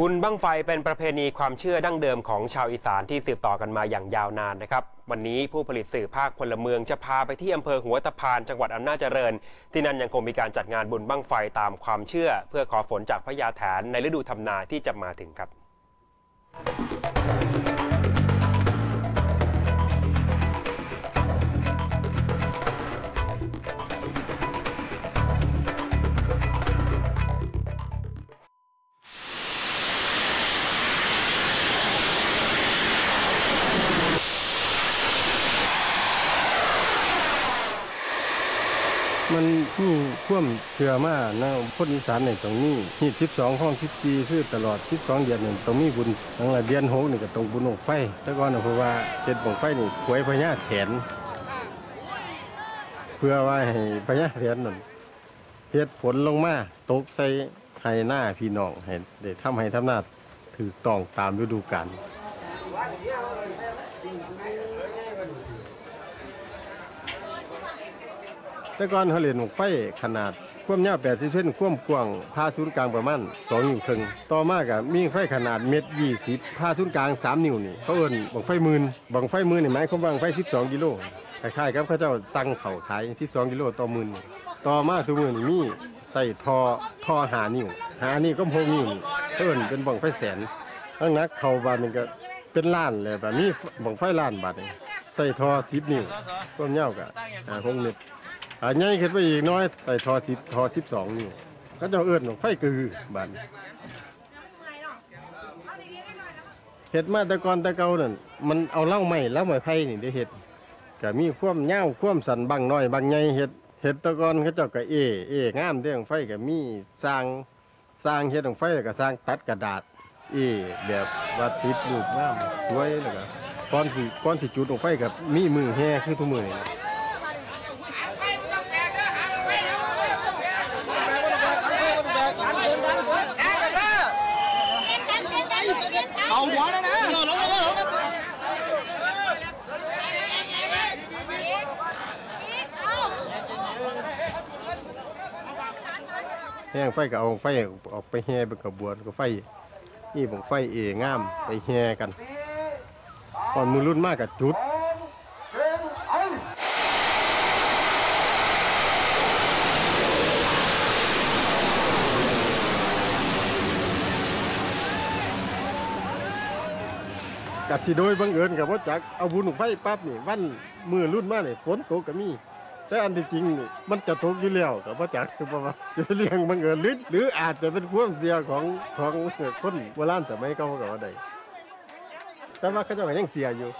บุญบั้งไฟเป็นประเพณีความเชื่อดั้งเดิมของชาวอีสานที่สืบต่อกันมาอย่างยาวนานนะครับ วันนี้ผู้ผลิตสื่อภาคพลเมืองจะพาไปที่อำเภอหัวตะพานจังหวัดอำนาจเจริญ ที่นั่นยังคงมีการจัดงานบุญบั้งไฟตามความเชื่อ เพื่อขอฝนจากพระยาแถนในฤดูทำนาที่จะมาถึงครับ มันมีความเชื่อมานะคนอีสานเนี่ยตรงนี้ฮีด12ห้อง14คือตลอด 12 เดือนนี่ต้องมีบุญทั้งละเดือน6นี่ก็ต้องบุญองไฟ แต่ก่อนน่ะเพราะว่าเฮ็ดบงไฟนี่หวยพญาแถน เพื่อว่าให้พญาแถนนั่นเฮ็ดฝนลงมาตกใส่ให้หน้าพี่น้องให้ได้ทำให้ทำหน้าถูกต้องตามฤดูกาล แต่ก่อนเขาเล่นหกไฟขนาดความยาว80เซนความกว้างผ่าศูนย์กลางประมาณ2นิ้วครึ่งต่อมาก็มีไฟขนาดเม็ด20ผ่าศูนย์กลาง3นิ้วนี่เขาเอิ้นบังไฟหมื่นบังไฟหมื่นนี่หมายความว่าบังไฟ12กิโลคล้ายๆกับเขาเจ้าตั้งเข่าขาย12กิโลต่อหมื่นต่อมาทุกมื้อนี่มีใส่ทอทอหานิ้วหานิ้วก็6นิ้วนี่เขาเอิ้นเป็นบังไฟแสนทั้งนักเข้าบานนี่ก็เป็นล้านเลยแบบมีบังไฟล้านบาทนี่ใส่ทอ10นิ้วความยาวก็อ่าคงเม็ด อาใหญ่ขึ้นไปอีกน้อยใส่ทอสิบทอสิบสองนี่ก็จะเอื้อนว่าไฟกือบันเห็ดมาแต่ก่อนแต่เก่านั่นมันเอาเล้าไม้เล้าไม้ไผ่นี่ได้เห็ดก็มีความยาความสันบางน้อยบางใหญ่เห็ดเห็ดตะกอนเขาเจ้าก็เอเองามเรื่องไฟก็มีสร้างสร้างเฮ็ดของไฟแล้วก็สร้างตัดกระดาษ เอแบบว่าติดรูปงามสวยแล้วก็ก้อนสิก้อนสิจุดของไฟกับมีมือแห่คือทุกมือ เอาหัวนะนะลงลงลงแห้งไฟก็เอาไฟออกไปแห่เป็นกระบวนก็ไฟนี่ผมไฟเองามไปแห่กันตอนมือรุ่นมากกับจุด กัสิโดยบังเอิญกับว่าจากเอาบุญไฟปั๊บนี่วันมือรุ่นมาเนี่ยฝนตกก็มี แต่อันที่จริงนี่มันจะตกอยู่แล้วกับว่าจากคือว่าจะเรียงบังเอิญหรือหรืออาจจะเป็นความเสียของของคนโบราณสมัยเก่าก็ว่าใดแต่ว่าเขาเจ้าก็ยังเสียอยู่